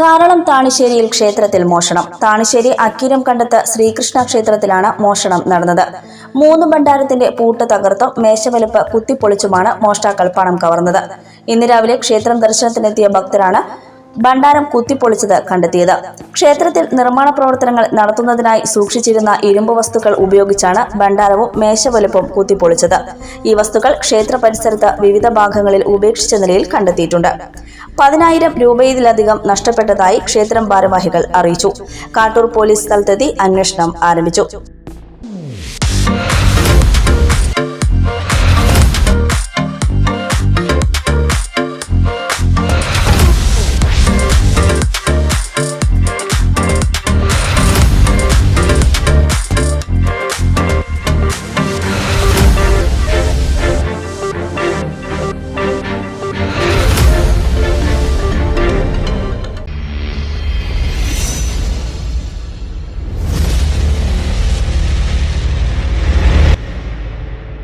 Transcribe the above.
കാരളം താണിശ്ശേരിയിൽ ക്ഷേത്രത്തിൽ മോഷണം. താണിശ്ശേരി അക്കിരം കണ്ടത്ത് ശ്രീകൃഷ്ണ ക്ഷേത്രത്തിലാണ് മോഷണം നടന്നത്. മൂന്ന് ഭണ്ഡാരത്തിന്റെ പൂട്ട് തകർത്തും മേശവലിപ്പ് കുത്തിപ്പൊളിച്ചുമാണ് മോഷ്ടാക്കൾ പണം കവർന്നത്. ഇന്ന് രാവിലെ ക്ഷേത്രം ദർശനത്തിനെത്തിയ ഭക്തരാണ് ഭണ്ഡാരം കുത്തിപ്പൊളിച്ചത് കണ്ടെത്തിയത്. ക്ഷേത്രത്തിൽ നിർമ്മാണ പ്രവർത്തനങ്ങൾ നടത്തുന്നതിനായി സൂക്ഷിച്ചിരുന്ന ഇരുമ്പ് വസ്തുക്കൾ ഉപയോഗിച്ചാണ് ഭണ്ഡാരവും മേശവലുപ്പും കുത്തിപ്പൊളിച്ചത്. ഈ വസ്തുക്കൾ ക്ഷേത്ര പരിസരത്ത് വിവിധ ഭാഗങ്ങളിൽ ഉപേക്ഷിച്ച നിലയിൽ കണ്ടെത്തിയിട്ടുണ്ട്. പതിനായിരം രൂപയിലധികം നഷ്ടപ്പെട്ടതായി ക്ഷേത്രം ഭാരവാഹികൾ അറിയിച്ചു. കാട്ടൂർ പോലീസ് സ്ഥലത്തെത്തി അന്വേഷണം ആരംഭിച്ചു.